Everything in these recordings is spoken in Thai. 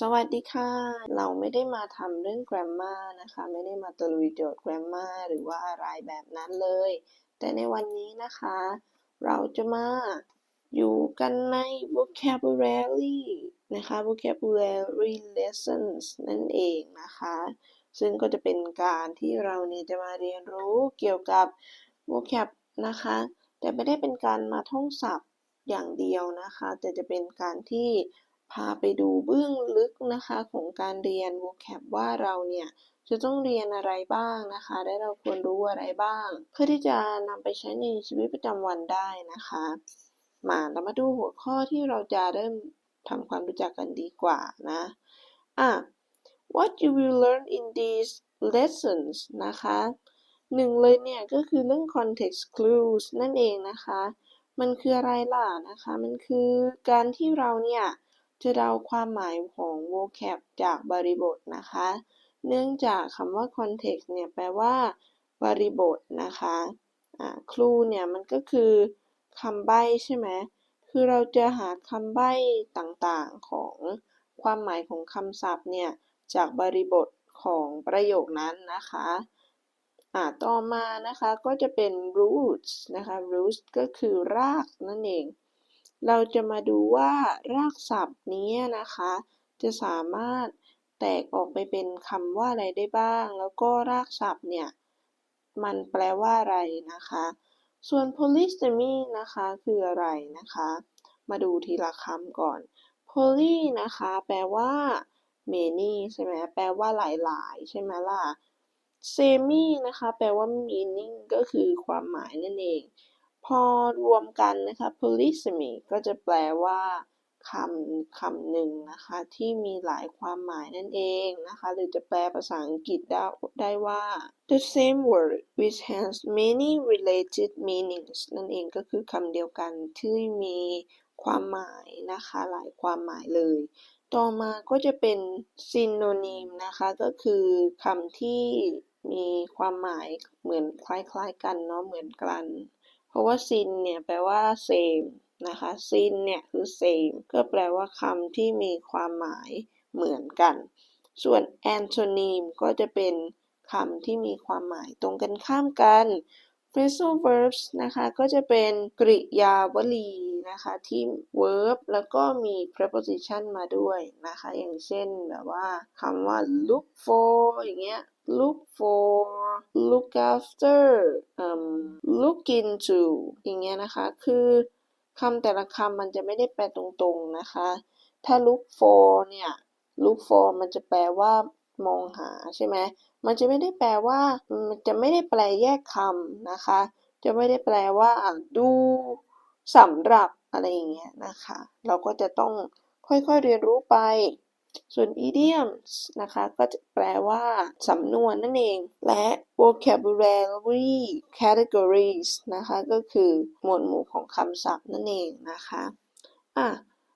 สวัสดีค่ะ เราไม่ได้มาทำเรื่อง grammar นะคะ ไม่ได้มาตะลุยโจทย์ grammar หรือว่าอะไรแบบนั้นเลย แต่ในวันนี้นะคะ เราจะมาอยู่กันใน vocabulary นะคะ vocabulary lessons นั่นเองนะคะ ซึ่งก็จะเป็นการที่เราเนี่ยจะมาเรียนรู้เกี่ยวกับ vocab นะคะ แต่ไม่ได้เป็นการมาท่องศัพท์อย่างเดียวนะคะ แต่จะเป็นการที่ พาไปดูเบื้องลึกนะคะของการเรียน vocab ว่าเราเนี่ยจะต้องเรียนอะไรบ้างนะคะ และเราควรรู้อะไรบ้าง เพื่อที่จะนำไปใช้ในชีวิตประจำวันได้นะคะ มาเรามาดูหัวข้อที่เราจะเริ่มทำความรู้จักกันดีกว่านะอะ what you will learn in these lessons นะคะหนึ่งเลยเนี่ยก็คือเรื่อง context clues นั่นเองนะคะ มันคืออะไรล่ะนะคะ มันคือการที่เราเนี่ย จะเดาความหมายของ vocab จากบริบทนะคะ เนื่องจากคำว่า context เนี่ยแปลว่าบริบทนะคะอ่า clue เนี่ยมันก็คือคำใบ้ใช่ไหมคือเราจะหาคำใบ้ต่างๆของความหมายของคำศัพท์เนี่ยจากบริบทของประโยคนั้นนะคะอ่าต่อมานะคะก็จะเป็น roots นะคะ roots ก็คือรากนั่นเอง เราจะมาดูว่ารากศัพท์นี้นะคะ จะสามารถแตกออกไปเป็นคำว่าอะไรได้บ้าง แล้วก็รากศัพท์เนี่ย มันแปลว่าอะไรนะคะ ส่วน polysemy นะคะ คืออะไรนะคะ มาดูทีละคำก่อน poly นะคะ แปลว่า many ใช่ไหมแปลว่าหลายๆ ใช่ไหมล่ะ semi นะคะ แปลว่า meaning ก็คือความหมายนั่นเอง พอรวมกันนะคะ polysemy ก็จะแปลว่าคำคำหนึ่งนะคะ ที่มีหลายความหมายนั่นเองนะคะ หรือจะแปลภาษาอังกฤษได้ได้ว่า the same word which has many related meanings นั่นเองก็คือคำเดียวกันที่มีความหมายนะคะ หลายความหมายเลย ต่อมาก็จะเป็น synonym นะคะ ก็คือคำที่มีความหมายเหมือนคล้ายๆกันเนาะเหมือนกัน เพราะว่า sin เนี่ยแปลว่า same นะคะ sin เนี่ยคือ same ก็แปลว่าคำที่มีความหมายเหมือนกัน ส่วน antonym ก็จะเป็นคำที่มีความหมายตรงกันข้ามกัน phrasal verbs นะคะก็จะเป็นกริยาวลีนะคะที่ verb แล้วก็มี preposition มาด้วยนะคะ อย่างเช่นแบบว่าคำว่า look for อย่างเงี้ย look for look after um look into อย่างเงี้ยนะคะ คือคำแต่ละคำมันจะไม่ได้แปลตรงๆนะคะ ถ้า look for เนี่ย look for มันจะแปลว่ามองหาใช่ไหม มันจะไม่ได้แปลว่า มันจะไม่ได้แปลแยกคำนะคะ จะไม่ได้แปลว่าดูสำหรับอะไรอย่างเงี้ยนะคะ เราก็จะต้องค่อยๆเรียนรู้ไป ส่วน idioms นะคะ ก็จะแปลว่า สำนวนนั่นเอง และ vocabulary categories นะคะ ก็คือหมวดหมู่ของคำศัพท์นั่นเองนะคะอะ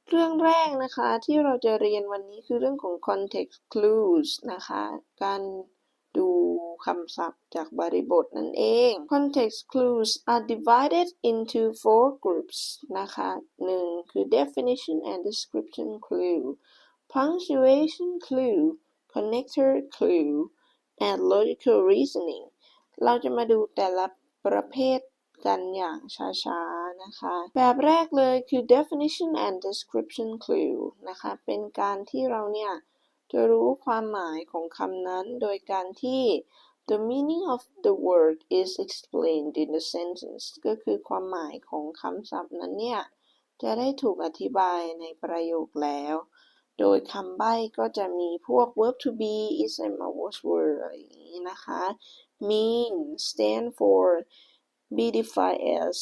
เรื่องแรกนะคะที่เราจะเรียนวันนี้คือเรื่องของ context clues นะคะ การดูคำศัพท์จากบริบทนั่นเอง context clues are divided into four groups นะคะหนึ่งคือ definition and description clue punctuation clue connector clue and logical reasoning เราจะมาดูแต่ละประเภทกันอย่างช้าๆ นะคะ แบบแรกเลยคือ definition and description clue นะคะ เป็นการที่เราเนี่ย จะรู้ความหมายของคำนั้น โดยการที่ the meaning of the word is explained in the sentence ก็คือความหมายของคำศัพท์นั้นเนี่ย จะได้ถูกอธิบายในประโยคแล้ว โดยคำใบ้ก็จะมีพวก verb to be is a was word อะไรอย่างนี้นะคะ mean stand for be defined as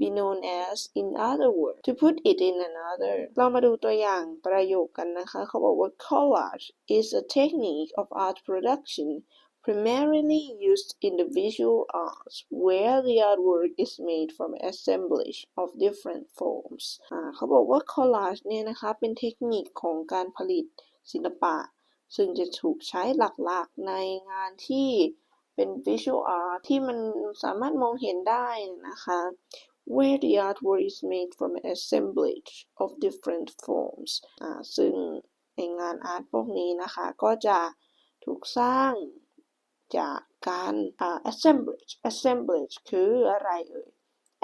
be known as in other words to put it in another เรามาดูตัวอย่างประโยคกันนะคะ เขาบอกว่า collage is a technique of art production primarily used in the visual arts, where the artwork is made from assemblage of different forms เขาบอกว่า collage เนี่ยนะคะเป็นเทคนิคของการผลิตศิลปะ ซึ่งจะถูกใช้หลักๆในงานที่เป็น visual art ที่มันสามารถมองเห็นได้นะคะ where the artwork is made from assemblage of different forms ซึ่งในงานอาร์ตพวกนี้นะคะ ก็จะถูกสร้าง จากการ assemblage assemblage คืออะไรเอ่ย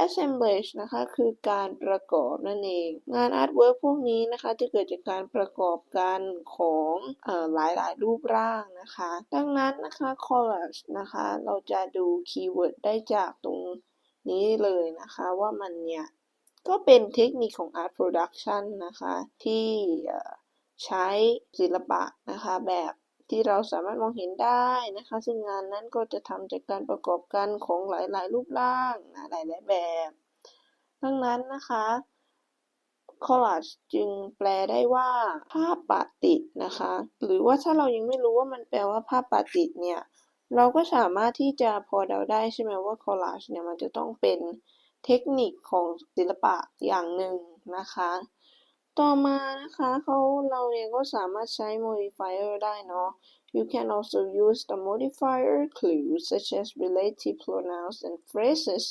assemblage นะคะคือการประกอบนั่นเอง งานอาร์ตเวิร์กพวกนี้นะคะจะเกิดจากการประกอบกันของหลายหลายๆรูปร่างนะคะ ดังนั้นนะคะ collage นะคะเราจะดูคีย์เวิร์ดได้จากตรงนี้เลยนะคะว่ามันเนี่ย ก็เป็นเทคนิคของ art production นะคะ ที่ใช้ศิลปะนะคะแบบ ที่เราสามารถมองเห็นได้นะคะ ซึ่งงานนั้นก็จะทำจากการประกอบกันของหลาย ๆ รูปร่างนะหลายๆแบบ ดังนั้นนะคะ collage จึงแปลได้ว่าภาพปะติดนะคะ หรือว่าถ้าเรายังไม่รู้ว่ามันแปลว่าภาพปะติดเนี่ยเราก็สามารถที่จะพอเดาได้ใช่ไหมว่า collage เนี่ยมันจะต้องเป็นเทคนิคของศิลปะอย่างหนึ่งนะคะ ต่อมานะคะเขาเราเนี่ยก็สามารถใช้ modifier ได้เนาะ You can also use the modifier clues such as relative pronouns and phrases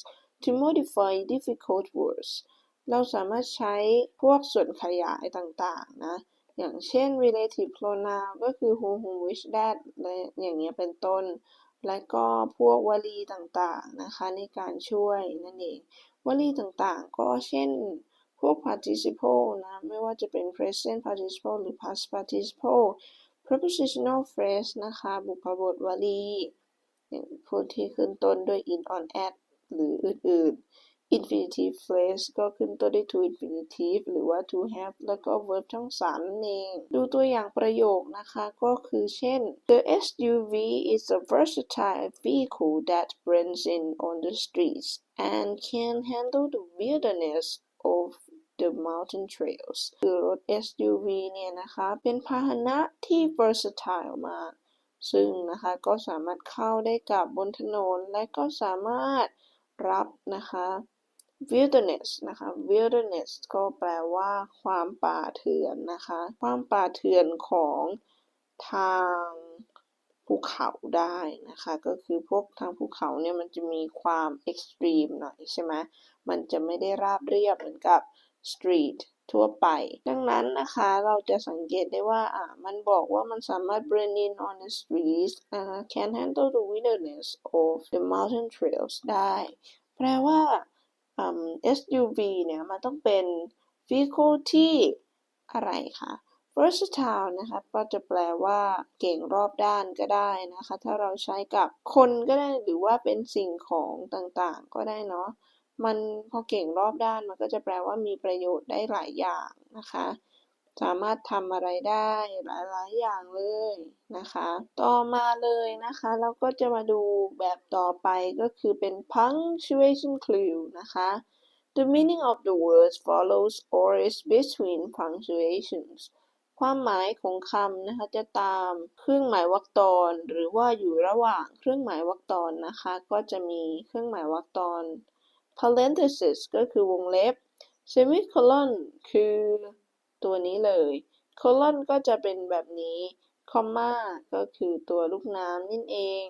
to modify difficult words เราสามารถใช้พวกส่วนขยายต่างๆนะ อย่างเช่น relative pronoun ก็คือ who whom which that และอย่างเงี้ยเป็นต้น และก็พวกวลีต่างๆนะคะในการช่วยนั่นเอง วลีต่างๆ ก็เช่น พวก participle นะ ไม่ว่าจะเป็น present participle หรือ past participle prepositional phrase นะคะ บุพบทวลีอย่างพวกที่ขึ้นต้นด้วย in on at หรืออื่นๆ infinitive phrase ก็ขึ้นต้นด้วย to infinitive หรือว่า to have แล้วก็ verb ทั้งสามนั่นเอง ดูตัวอย่างประโยคนะคะ ก็คือเช่น the SUV is a versatile vehicle that blends in on the streets and can handle the wilderness mountain trails คือรถ SUV เนี่ยนะคะ เป็นพาหนะที่ versatile มาก ซึ่งนะคะก็สามารถเข้าได้กับบนถนน และก็สามารถรับนะคะ wilderness นะคะ wilderness ก็แปลว่าความป่าเถื่อนนะคะ ความป่าเถื่อนของทางภูเขาได้นะคะ ก็คือพวกทางภูเขาเนี่ยมันจะมีความ extreme หน่อยใช่ไหมมันจะไม่ได้ราบเรียบเหมือนกับ street ทั่วไป ดังนั้นนะคะเราจะสังเกตได้ว่าอ่ามันบอกว่ามันสามารถ blend in on the streets อ่า can handle the wilderness of the mountain trails ได้ แปลว่า SUV เนี่ยมันต้องเป็น vehicle ที่อะไรคะ versatile นะคะก็จะแปลว่าเก่งรอบด้านก็ได้นะคะ ถ้าเราใช้กับคนก็ได้หรือว่าเป็นสิ่งของต่างๆ ก็ได้เนาะ มันพอเก่งรอบด้านมันก็จะแปลว่ามีประโยชน์ได้หลายอย่างนะคะ สามารถทำอะไรได้หลายๆอย่างเลยนะคะ ต่อมาเลยนะคะเราก็จะมาดูแบบต่อไปก็คือเป็น punctuation clue นะคะ The meaning of the words follows or is between punctuations ความหมายของคำนะคะจะตามเครื่องหมายวรรคตอนหรือว่าอยู่ระหว่างเครื่องหมายวรรคตอนนะคะ ก็จะมีเครื่องหมายวรรคตอน parenthesis ก็คือวงเล็บ semicolon คือตัวนี้เลย colon ก็จะเป็นแบบนี้ comma ก็คือตัวลูกน้ำนั่นเอง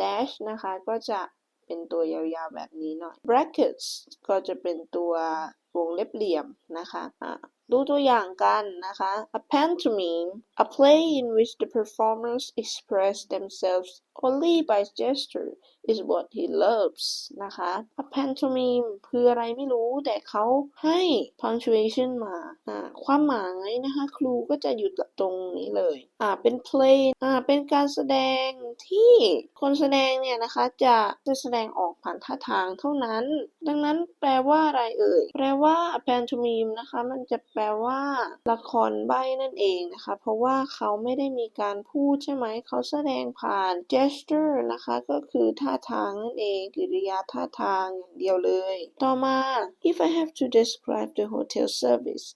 dash นะคะ ก็จะเป็นตัวยาวๆแบบนี้หน่อย brackets ก็จะเป็นตัววงเล็บเหลี่ยมนะคะะดูตัวอย่างกันนะคะ a pantomime a play in which the performers express themselves only by gesture is what he loves นะคะ a pantomime คืออะไรไม่รู้ แต่เขาให้ punctuation มาความหมายนะคะ ครูก็จะอยู่ตรงนี้เลยอ่าเป็น play อ่าเป็นการแสดงที่คนแสดงเนี่ยนะคะ จะจะแสดงออกผ่านท่าทางเท่านั้น ดังนั้นแปลว่าอะไรเอ่ย แปลว่า A pantomime นะคะ มันจะแปลว่า ละครใบ้นั่นเองนะคะ เพราะว่าเขาไม่ได้มีการพูดใช่ไหม เขาแสดงผ่าน gesture master นะคะ ก็คือท่าทางนั่นเองกิริยาท่าทางอย่างเดียวเลย ต่อมา if I have to describe the hotel service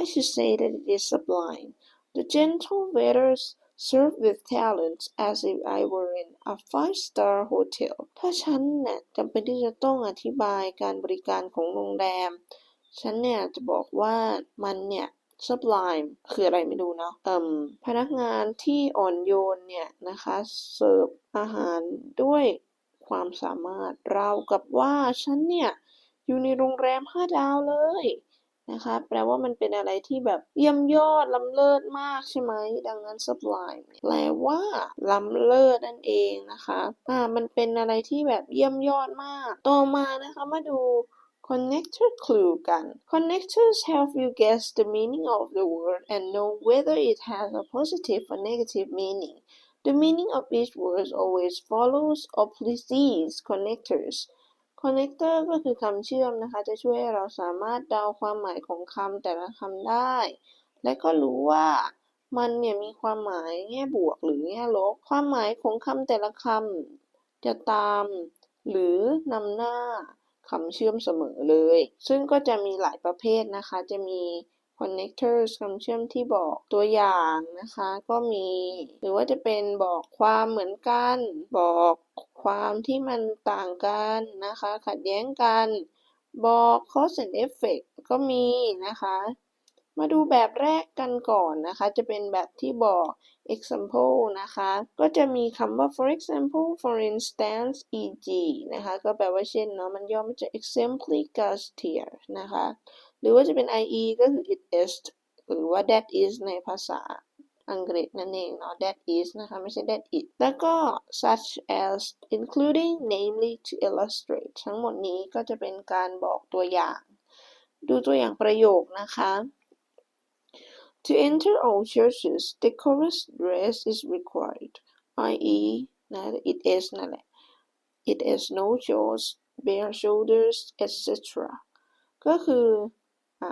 I should say that it is sublime the gentle waiters serve with talent as if I were in a five-star hotel ถ้าฉันเนี่ยจำเป็นที่จะต้องอธิบายการบริการของโรงแรม ฉันเนี่ยจะบอกว่ามันเนี่ย sublime คืออะไรไม่รู้เนาะอืมพนักงานที่อ่อนโยนเนี่ยนะคะเสิร์ฟอาหารด้วยความสามารถราวกับว่าฉันเนี่ยอยู่ในโรงแรมห้าดาวเลยนะคะแปลว่ามันเป็นอะไรที่แบบเยี่ยมยอดล้ำเลิศมากใช่ไหมดังนั้น sublime แปลว่าล้ำเลิศนั่นเองนะคะอ่ามันเป็นอะไรที่แบบเยี่ยมยอดมาก ต่อมานะคะมาดู connector clue กัน connectors help you guess the meaning of the word and know whether it has a positive or negative meaning the meaning of each word always follows or precedes connectors connector ก็คือคำเชื่อมนะคะ จะช่วยให้เราสามารถเดาความหมายของคำแต่ละคำได้ และก็รู้ว่ามันเนี่ยมีความหมายแง่บวกหรือแง่ลบ ความหมายของคำแต่ละคำจะตาม หรือนำหน้า คำเชื่อมเสมอเลย ซึ่งก็จะมีหลายประเภทนะคะ จะมี connectors คำเชื่อมที่บอกตัวอย่างนะคะ ก็มี หรือว่าจะเป็นบอกความเหมือนกัน บอกความที่มันต่างกันนะคะ ขัดแย้งกัน บอก cause and effect ก็มีนะคะ มาดูแบบแรกกันก่อนนะคะ จะเป็นแบบที่บอก example นะคะ ก็จะมีคำว่า for example for instance e.g. นะคะ ก็แปลว่าเช่นเนาะ มันย่อมาจาก exemplificatia นะคะ หรือว่าจะเป็น ie ก็คือ it is หรือว่า that is ในภาษาอังกฤษนั่นเองเนาะ that is นะคะ ไม่ใช่ that it แล้วก็ such as including namely to illustrate ทั้งหมดนี้ก็จะเป็นการบอกตัวอย่าง ดูตัวอย่างประโยคนะคะ To enter all churches, decorous dress is required, i.e. นะ it is นั่นแหละ it is no shows, bare shoulders, etc. ก็คืออ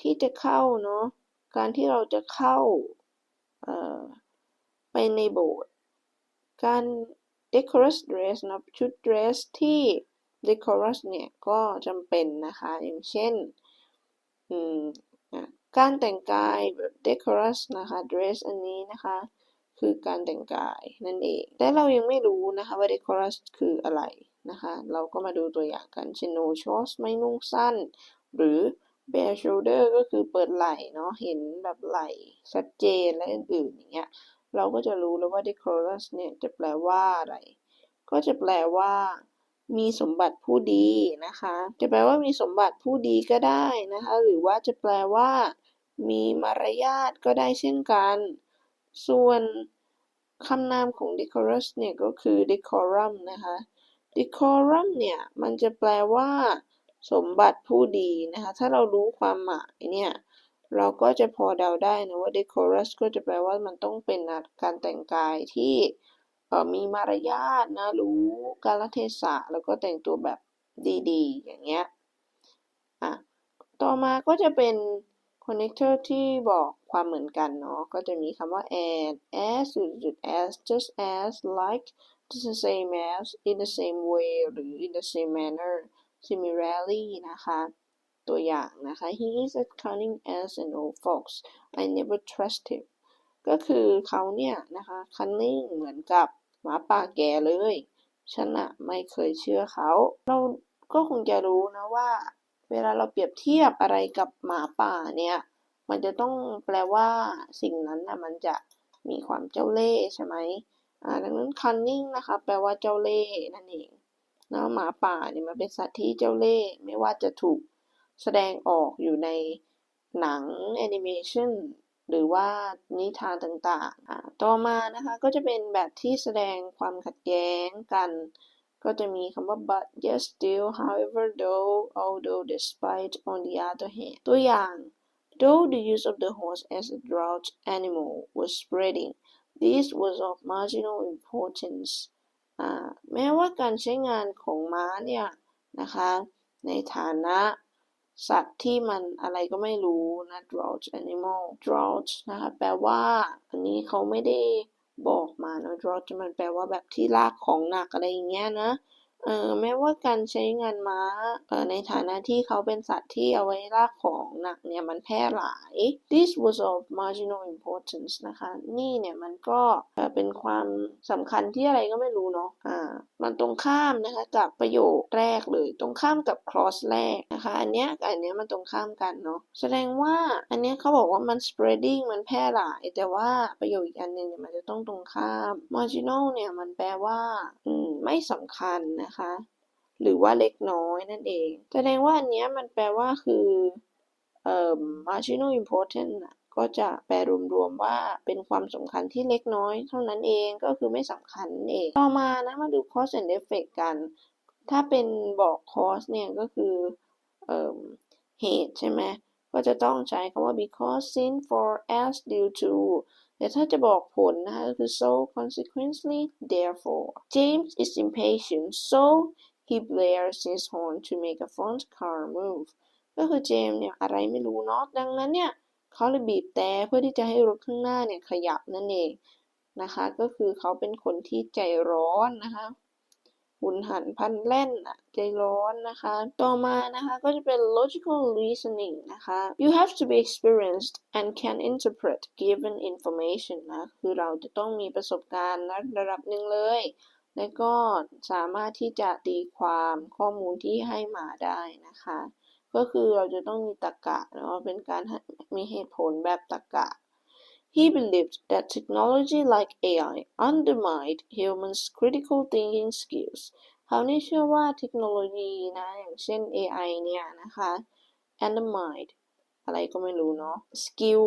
ที่จะเข้าเนาะการที่เราจะเข้าไปในโบสถ์การ decorous dress นะชุด dress ที่ decorous เนี่ย ก็จำเป็นนะคะ อย่างเช่น การแต่งกายแบบ decorous นะคะ dress อันนี้นะคะ คือการแต่งกายนั่นเอง แต่เรายังไม่รู้นะคะว่า decorous คืออะไรนะคะ เราก็มาดูตัวอย่างกัน เช่น no shorts ไม่นุ่งสั้น หรือ bare shoulder ก็คือเปิดไหล่เนาะ เห็นแบบไหล่ชัดเจนและอื่นๆอย่างเงี้ย เราก็จะรู้แล้วว่า decorous เนี่ยจะแปลว่าอะไร ก็จะแปลว่ามีสมบัติผู้ดีนะคะ จะแปลว่ามีสมบัติผู้ดีก็ได้นะคะ หรือว่าจะแปลว่า มีมารยาทก็ได้เช่นกัน ส่วนคำนามของ decorous เนี่ยก็คือ decorum นะคะ decorum เนี่ย มันจะแปลว่า สมบัติผู้ดีนะคะ ถ้าเรารู้ความหมายเนี่ย เราก็จะพอเดาได้นะว่า decorous ก็จะแปลว่ามันต้องเป็นการแต่งกายที่มีมารยาทนะ รู้กาลเทศะ แล้วก็แต่งตัวแบบดีๆ อย่างเงี้ย อะ ต่อมาก็จะเป็น connector ที่บอกความเหมือนกันเนาะ ก็จะมีคำว่า and as จุด as just as like just the same as in the same way หรือ in the same manner similarly นะคะ ตัวอย่างนะคะ he is as cunning as an old fox I never trust him ก็คือเขาเนี่ยนะคะ cunning เหมือนกับหมาป่าแก่เลย ฉันอะไม่เคยเชื่อเขา เราก็คงจะรู้นะว่า เวลาเราเปรียบเทียบอะไรกับหมาป่าเนี่ย มันจะต้องแปลว่าสิ่งนั้นนะมันจะมีความเจ้าเล่ห์ใช่ไหมอ่าดังนั้น cunning นะคะ แปลว่าเจ้าเล่ห์นั่นเองนะหมาป่าเนี่ยมันเป็นสัตว์ที่เจ้าเล่ห์ไม่ว่าจะถูกแสดงออกอยู่ในหนังแอนิเมชันหรือว่านิทานต่างๆอ่าต่อมานะคะก็จะเป็นแบบที่แสดงความขัดแย้งกัน ก็จะมีคำว่า but yet still however though although despite on the other hand ตัวอย่าง though the use of the horse as a draught animal was spreading this was of marginal importance แม้ว่าการใช้งานของม้าเนี่ยนะคะ ในฐานะสัตว์ที่มันอะไรก็ไม่รู้นะ draught animal draught นะคะ แปลว่า อันนี้เขาไม่ได้ บอกมานะ drought มันแปลว่าแบบที่ลากของหนักอะไรอย่างเงี้ยนะ เอ่อ แม้ว่าการใช้งานม้า เอ่อ ในฐานะที่เขาเป็นสัตว์ที่เอาไว้ลากของหนักเนี่ย มันแพร่หลาย this was of marginal importance นะคะ นี่เนี่ยมันก็เป็นความสำคัญที่อะไรก็ไม่รู้เนาะ อ่า มันตรงข้ามนะคะกับประโยคแรกเลย ตรงข้ามกับ clause แรกนะคะ อันเนี้ยอันเนี้ยมันตรงข้ามกันเนาะ แสดงว่าอันเนี้ยเขาบอกว่ามัน spreading มันแพร่หลาย แต่ว่าประโยคอีกอันหนึ่งเนี่ยมันจะต้องตรงข้าม marginal เนี่ยมันแปลว่า อืม ไม่สำคัญนะคะหรือว่าเล็กน้อยนั่นเอง แสดงว่าอันเนี้ยมันแปลว่าคือเอ่อ marginal important ก็จะแปลรวมๆว่าเป็นความสำคัญที่เล็กน้อยเท่านั้นเองก็คือไม่สำคัญเอง ต่อมานะมาดู cause and effect กัน ถ้าเป็นบอก cause เนี่ยก็คือเอ่อเหตุใช่ไหม ก็จะต้องใช้คำว่า because since for as due to แต่ถ้าจะบอกผลนะคะก็คือ so consequently therefore James is impatient so he blares his horn to make a front car move ก็คือเจมส์เนี่ยอะไรไม่รู้เนาะดังนั้นเนี่ยเขาเลยบีบแต่เพื่อที่จะให้รถข้างหน้าเนี่ยขยับนั่นเองนะคะ ก็คือเขาเป็นคนที่ใจร้อนนะคะ หุนหันพันแล่นอะใจร้อนนะคะ ต่อมานะคะก็จะเป็น logical reasoning นะคะ you have to be experienced and can interpret given information นะคือเราจะต้องมีประสบการณ์ระดับหนึ่งเลย และก็สามารถที่จะตีความข้อมูลที่ให้มาได้นะคะ ก็คือเราจะต้องมีตรรกะเนาะเป็นการมีเหตุผลแบบตรรกะ He believed that technology like AI undermined humans' critical thinking skills เขานี่เชื่อว่าเทคโนโลยีนะอย่างเช่น AI เนี่ยนะคะ undermined อะไรก็ไม่รู้เนาะ skill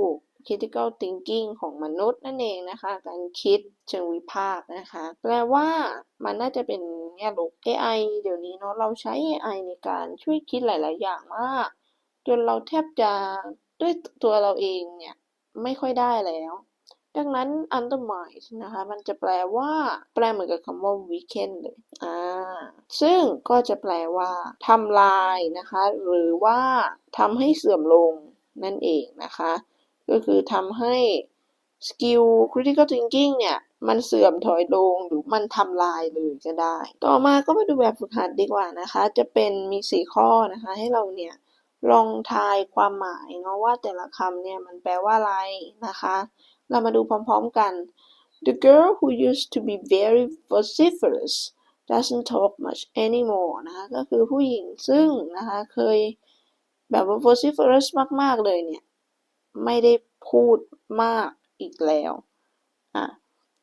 critical thinking ของมนุษย์นั่นเองนะคะ การคิดเชิงวิพากษ์นะคะ แปลว่ามันน่าจะเป็นแง่ลบ AI เดี๋ยวนี้เนาะเราใช้ AI ในการช่วยคิดหลาย ๆ อย่างมาก จนเราแทบจะด้วยตัวเราเองเนี่ย ไม่ค่อยได้แล้ว ดังนั้น undermine นะคะ มันจะแปลว่า แปลเหมือนกับคำว่า weaken เลยอ่าซึ่งก็จะแปลว่าทำลายนะคะ หรือว่าทำให้เสื่อมลงนั่นเองนะคะ ก็คือทำให้ skill critical thinking เนี่ยมันเสื่อมถอยลงหรือมันทำลายเลยก็ได้ ต่อมาก็มาดูแบบฝึกหัดดีกว่านะคะ จะเป็นมี 4 ข้อนะคะ ให้เราเนี่ย ลองทายความหมายเนาะว่าแต่ละคำเนี่ยมันแปลว่าอะไรนะคะ เรามาดูพร้อมๆกัน The girl who used to be very vociferous doesn't talk much anymore นะคะก็คือผู้หญิงซึ่งนะคะเคยแบบว่า vociferous มาก ๆ เลยเนี่ย ไม่ได้พูดมากอีกแล้วอะ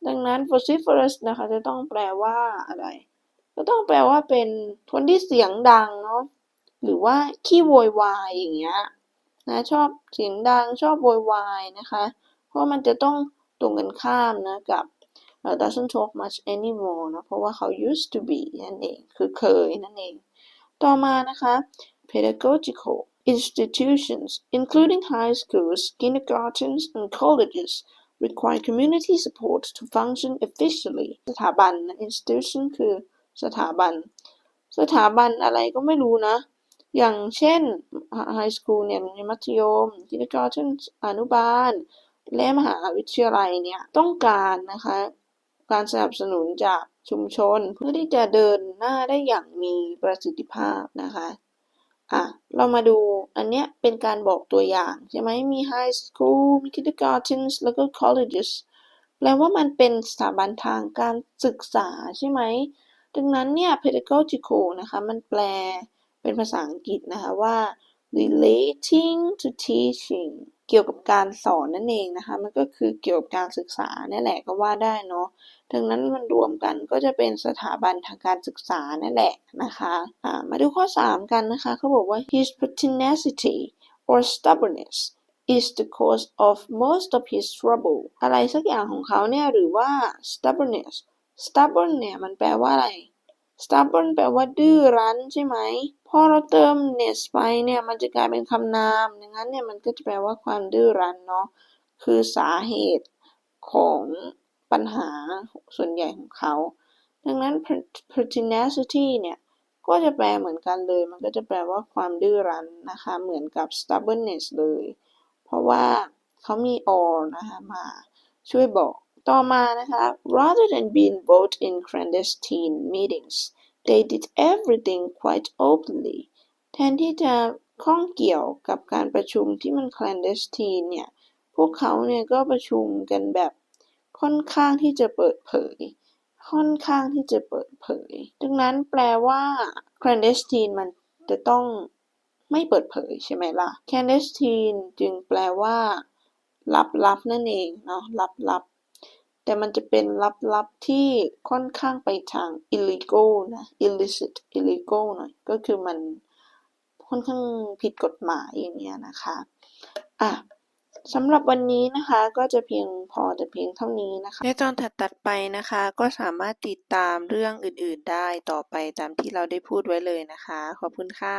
ดังนั้น vociferous นะคะจะต้องแปลว่าอะไร ก็ต้องแปลว่าเป็นคนที่เสียงดังเนาะ หรือว่าขี้โวยวายอย่างเงี้ยนะชอบเสียงดังชอบโวยวายนะคะ เพราะมันจะต้องตรงกันข้ามนะกับ doesn't talk much anymore นะเพราะว่าเขา used to be นั่นเองคือเคยนั่นเอง ต่อมานะคะ pedagogical institutions including high schools kindergartens and colleges require community support to function efficiently สถาบัน institution คือสถาบัน สถาบันอะไรก็ไม่รู้นะ อย่างเช่น ไฮสคูลเนี่ยโรงเรียนมัธยมกิจการเช่นอนุบาล และมหาวิทยาลัยเนี่ยต้องการนะคะการสนับสนุนจากชุมชนเพื่อที่จะเดินหน้าได้อย่างมีประสิทธิภาพนะคะอะเรามาดูอันเนี้ยเป็นการบอกตัวอย่างใช่ไหมมีไฮสคูลมีกิจการเช่นแล้วก็ colleges แปลว่ามันเป็นสถาบันทางการศึกษาใช่ไหม ดังนั้นเนี่ย pedagogical นะคะ มันแปล เป็นภาษาอังกฤษนะคะว่า relating to teaching เกี่ยวกับการสอนนั่นเองนะคะ มันก็คือเกี่ยวกับการศึกษานี่แหละก็ว่าได้เนาะดังนั้นมันรวมกันก็จะเป็นสถาบันทางการศึกษานั่นแหละนะคะะมาดูข้อ 3 กันนะคะเขาบอกว่า his pertinacity or stubbornness is the cause of most of his trouble อะไรสักอย่างของเขาเนี่ยหรือว่า stubbornness stubborn เนี่ยมันแปลว่าอะไร stubborn แปลว่าดื้อรั้นใช่ไหม พอเราเติม ness ไปเนี่ยมันจะกลายเป็นคำนาม ดังนั้นเนี่ยมันก็จะแปลว่าความดื้อรั้นเนาะ คือสาเหตุของปัญหาส่วนใหญ่ของเขา ดังนั้น pertinacity เนี่ยก็จะแปลเหมือนกันเลย มันก็จะแปลว่าความดื้อรั้นนะคะ เหมือนกับ stubbornness เลย เพราะว่าเขามี or นะคะมาช่วยบอก ต่อมานะคะ rather than being involved in clandestine meetings they did everything quite openly แทนที่จะข้องเกี่ยวกับการประชุมที่มัน clandestine เนี่ย พวกเขาเนี่ยก็ประชุมกันแบบค่อนข้างที่จะเปิดเผย ค่อนข้างที่จะเปิดเผย ดังนั้นแปลว่า clandestine มันจะต้องไม่เปิดเผยใช่ไหมล่ะ clandestine จึงแปลว่าลับๆนั่นเองเนาะลับๆ แต่มันจะเป็นลับๆที่ค่อนข้างไปทาง illegal นะ illicit illegal หน่อย ก็คือมันค่อนข้างผิดกฎหมายอย่างเงี้ยนะคะ อะสำหรับวันนี้นะคะก็จะเพียงพอแต่เพียงเท่านี้นะคะ ในตอนถัดๆไปนะคะ ก็สามารถติดตามเรื่องอื่นๆได้ต่อไปตามที่เราได้พูดไว้เลยนะคะ ขอบคุณค่ะ